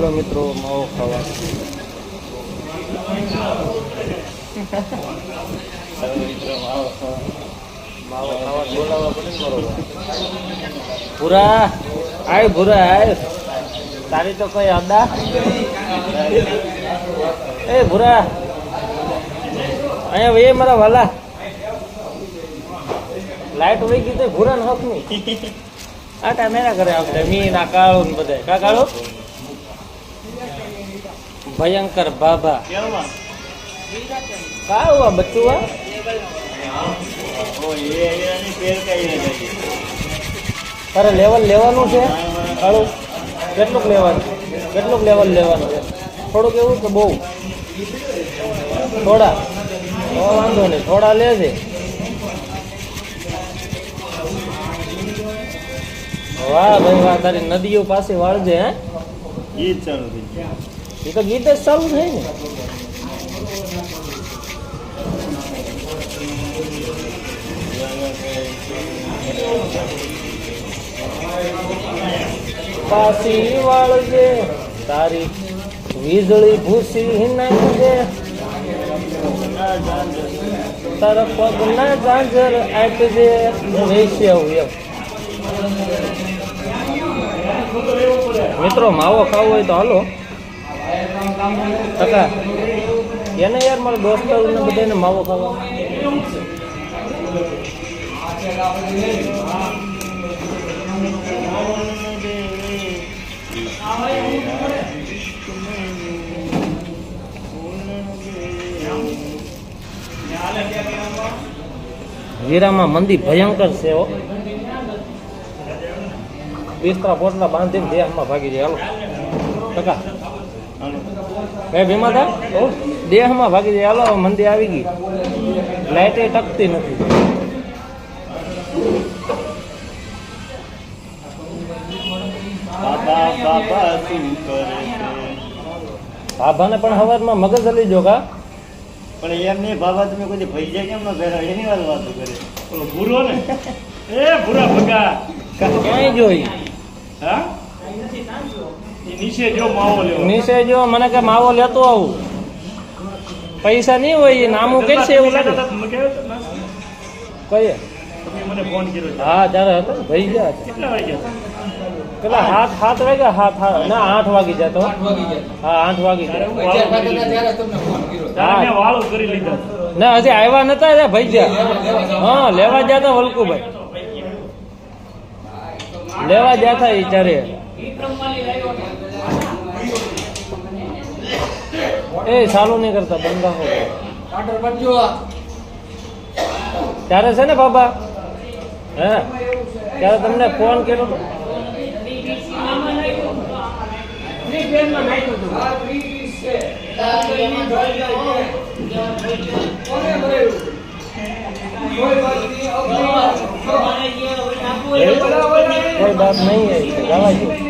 હાલો મિત્રો, માવો ખાવા. માવો ખાવા. બોલાવવા પડે ને ભૂરા, આય ભૂરા, આય. તારી તો કઈ અદા એ ભૂરા. અહીંયા વે મારા વાલા. લાઈટ વહી ગઈ તો ભૂરા ને આ ટામેરા કરે આપણે મી નાકાળો કાળું ને બધા. કા ભયંકર બાબા. કાળું આ બચ્ચું આ તારે લેવલ લેવાનું છે? કાળું કેટલુંક લેવાનું? કેટલુંક લેવલ લેવાનું છે? થોડુંક એવું કે બહુ? થોડા. વાંધો નહીં. થોડા લેજે. વાહ ભાઈ વાહ. તારી નદીઓ પાસે વાળજે હે? ઈ ચાલુ થઈ ગયું. એ તો ગીત જ ચાલુ થાય ને. પાસી વાળજે, તારી વીજળી ભૂસી નાખજે. તારા પગના ગાંજર આપજે આવું એમ. મિત્રો, માવો ખાવો હોય તો હાલો. ટકા એને યાર મારા દોસ્તારોને બધાને માવો ખાવા. વીરામાં મંદી ભયંકર છે હો. બિસ્તરા પોટલા બાંધીને દેહમાં ભાગી જાય. હાલો. ટકા એ ભીમાદા ઓ દેહમાં ભાગી જાય. હાલો મંદી આવી ગઈ. લાઇટે ટકતી નથી. બાબાને બાબા શું કરે પણ હવારમાં મગજ હલી જો કા? પણ એમ નહીં બાબા તમે કોઈ ભાઈ જાય કેમ ના પહેરા એની વાત વાતો કરે. ઓલો ભૂરો ને? એ ભૂરા ભગા. ક્યાંય જોઈ? હા? નીચે જો માવો લેવો. નીચે જો મને કે માવો લેતો આવું. પૈસા નહીં હોય એ નામું કઈ છે એવું લાગે? કહીએ? તમે મને ફોન કર્યો છે. હા ત્યારે હતો ભાઈ ગયા કેટલા પેલા હાથ હાથ વાગ્યા હાથ હાથ ના આઠ વાગી જાય તો. હા આઠ વાગી ત્યારે જાય. ત્યારે ના હજી આવ્યા નતા રે ભાઈ ગયા. હા લેવા ગયા તા વલકુભાઈ. લેવા ગયા તા એ ચારે. એ ચાલુ નહીં કરતા બંધ રાખો ત્યારે છે ને બાબા હે ત્યારે તમને ફોન કર્યો હતો કોઈ બાત નહીં હે જવા દો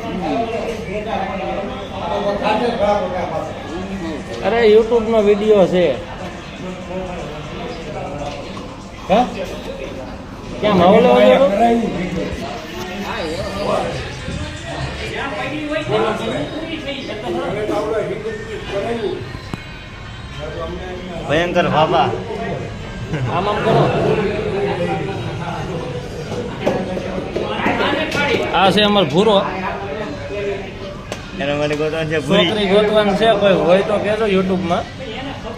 અરે યુટ્યુબ નો વીડિયો છે. હા? ક્યાં માવો લેવા ભયંકર બાબા આમ આમ કરો. આ છે અમારો ભૂરો. એના મને ગોતવાનું છે છોકરી ગોતવાનું છે કોઈ હોય તો કહેજો યુટ્યુબમાં.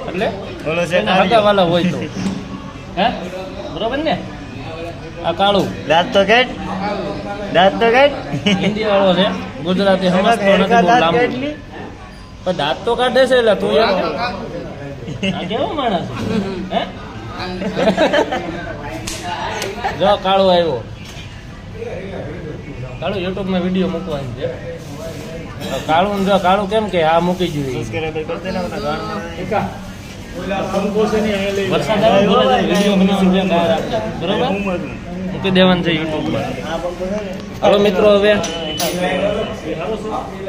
એટલે બોલો છે વાલા હોય તો. હે? બરોબર ને? આ કાળું. દાંત તો કેટ? દાંત તો કેટ? હિન્દી વાળો છે. ગુજરાતી સમજતો નથી બહુ દાંત પણ દાંત તો કાઢે છે એટલે તું આ કેવો માણસ હે? જો કાળો આવ્યો. કાળો યુટ્યુબમાં વીડિયો મૂકવાની છે. કાળું જો કાળું કેમ કે આ મૂકી જોઈએ. મૂકી દેવાનું છે યુટ્યુબ પર. હાલો મિત્રો હવે.